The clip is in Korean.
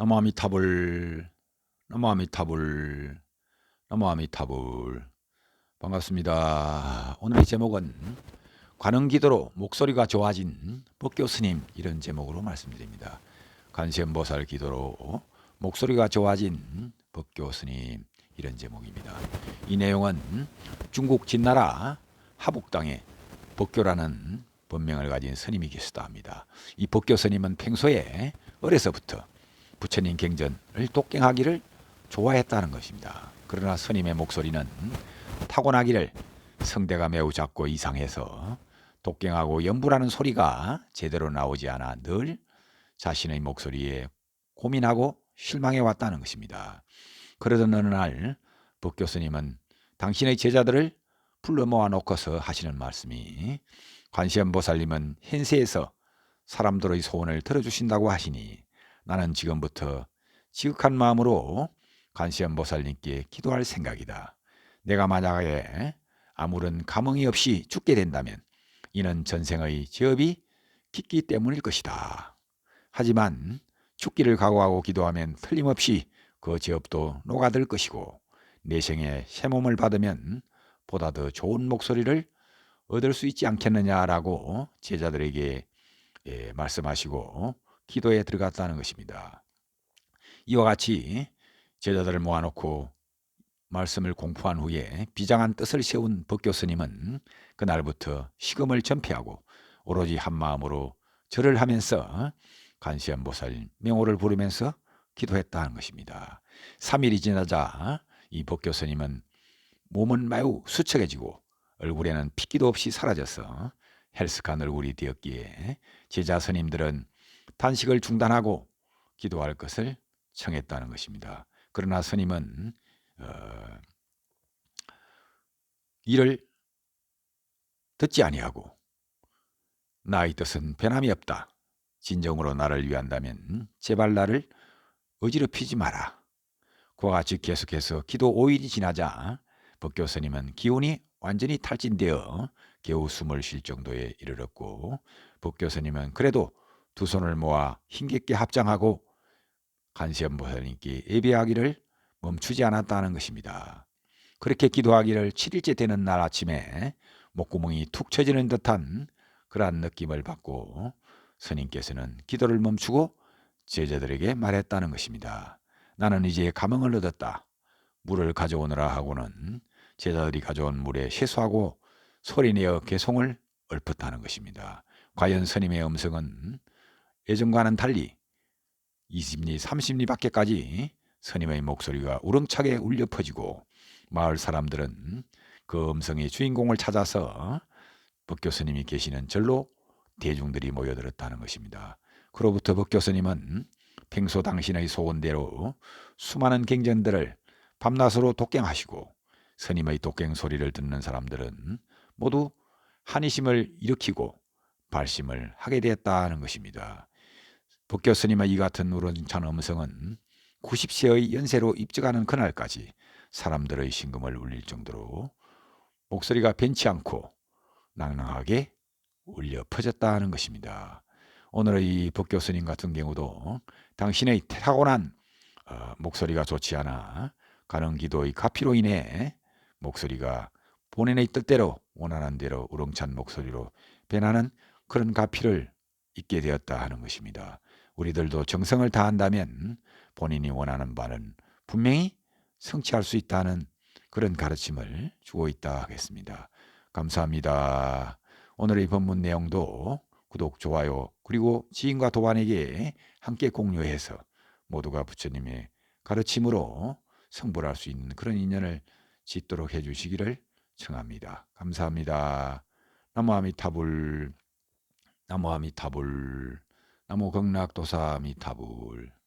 나무 아미타불 나무 아미타불 나무 아미타불 반갑습니다. 오늘의 제목은 관음기도로 목소리가 좋아진 법교 스님 이런 제목으로 말씀드립니다. 관세음보살 기도로 목소리가 좋아진 법교 스님 이런 제목입니다. 이 내용은 중국 진나라 하북당에 법교라는 본명을 가진 스님이 계시다 합니다. 이 법교 스님은 평소에 어려서부터 부처님 경전을 독경하기를 좋아했다는 것입니다. 그러나 스님의 목소리는 타고나기를 성대가 매우 작고 이상해서 독경하고 연부라는 소리가 제대로 나오지 않아 늘 자신의 목소리에 고민하고 실망해 왔다는 것입니다. 그러던 어느 날 법교 스님은 당신의 제자들을 불러 모아 놓고서 하시는 말씀이 관시음보살님은 현세에서 사람들의 소원을 들어주신다고 하시니 나는 지금부터 지극한 마음으로 관시음보살님께 기도할 생각이다. 내가 만약에 아무런 감흥이 없이 죽게 된다면 이는 전생의 죄업이 깊기 때문일 것이다. 하지만 죽기를 각오하고 기도하면 틀림없이 그 죄업도 녹아들 것이고 내생에 새 몸을 받으면 보다 더 좋은 목소리를 얻을 수 있지 않겠느냐라고 제자들에게 예, 말씀하시고 기도에 들어갔다는 것입니다. 이와 같이 제자들을 모아놓고 말씀을 공포한 후에 비장한 뜻을 세운 법교 스님은 그날부터 시금을 전폐하고 오로지 한 마음으로 절을 하면서 간시연보살 명호를 부르면서 기도했다는 것입니다. 3일이 지나자 이 법교 스님은 몸은 매우 수척해지고 얼굴에는 핏기도 없이 사라져서 헬스칸 얼굴이 되었기에 제자 스님들은 단식을 중단하고 기도할 것을 청했다는 것입니다. 그러나 스님은 어, 이를 듣지 아니하고 나의 뜻은 변함이 없다. 진정으로 나를 위한다면 제발 나를 어지럽히지 마라. 그와 같이 계속해서 기도 5일이 지나자 법교 스님은 기운이 완전히 탈진되어 겨우 숨을 쉴 정도에 이르렀고 법교 스님은 그래도 두 손을 모아 힘겹게 합장하고 간시연보살님께 예배하기를 멈추지 않았다는 것입니다. 그렇게 기도하기를 7일째 되는 날 아침에 목구멍이 툭 쳐지는 듯한 그러한 느낌을 받고 스님께서는 기도를 멈추고 제자들에게 말했다는 것입니다. 나는 이제 감흥을 얻었다. 물을 가져오느라 하고는 제자들이 가져온 물에 세수하고 소리내어 개송을 읊었다는 것입니다. 과연 스님의 음성은 예전과는 달리 20리, 30리 밖에까지 스님의 목소리가 우렁차게 울려 퍼지고 마을 사람들은 그 음성의 주인공을 찾아서 법교 스님이 계시는 절로 대중들이 모여들었다는 것입니다. 그로부터 법교 스님은 평소 당신의 소원대로 수많은 경전들을 밤낮으로 독경하시고 스님의 독경 소리를 듣는 사람들은 모두 한의심을 일으키고 발심을 하게 되었다는 것입니다. 법교 스님의 이 같은 우렁찬 음성은 90세의 연세로 입적하는 그날까지 사람들의 심금을 울릴 정도로 목소리가 변치 않고 낭낭하게 울려 퍼졌다는 것입니다. 오늘의 이 법교 스님 같은 경우도 당신의 타고난 어, 목소리가 좋지 않아 가는 기도의 가피로 인해 목소리가 본인의 뜻대로 원하는 대로 우렁찬 목소리로 변하는 그런 가피를 잊게 되었다 하는 것입니다. 우리들도 정성을 다한다면 본인이 원하는 바는 분명히 성취할 수 있다는 그런 가르침을 주고 있다 하겠습니다. 감사합니다. 오늘의 본문 내용도 구독, 좋아요, 그리고 지인과 도반에게 함께 공유해서 모두가 부처님의 가르침으로 성불할 수 있는 그런 인연을 짓도록 해주시기를 청합니다. 감사합니다. 나무 아미타불, 나무 아미타불, 나무 극락도사 아미타불.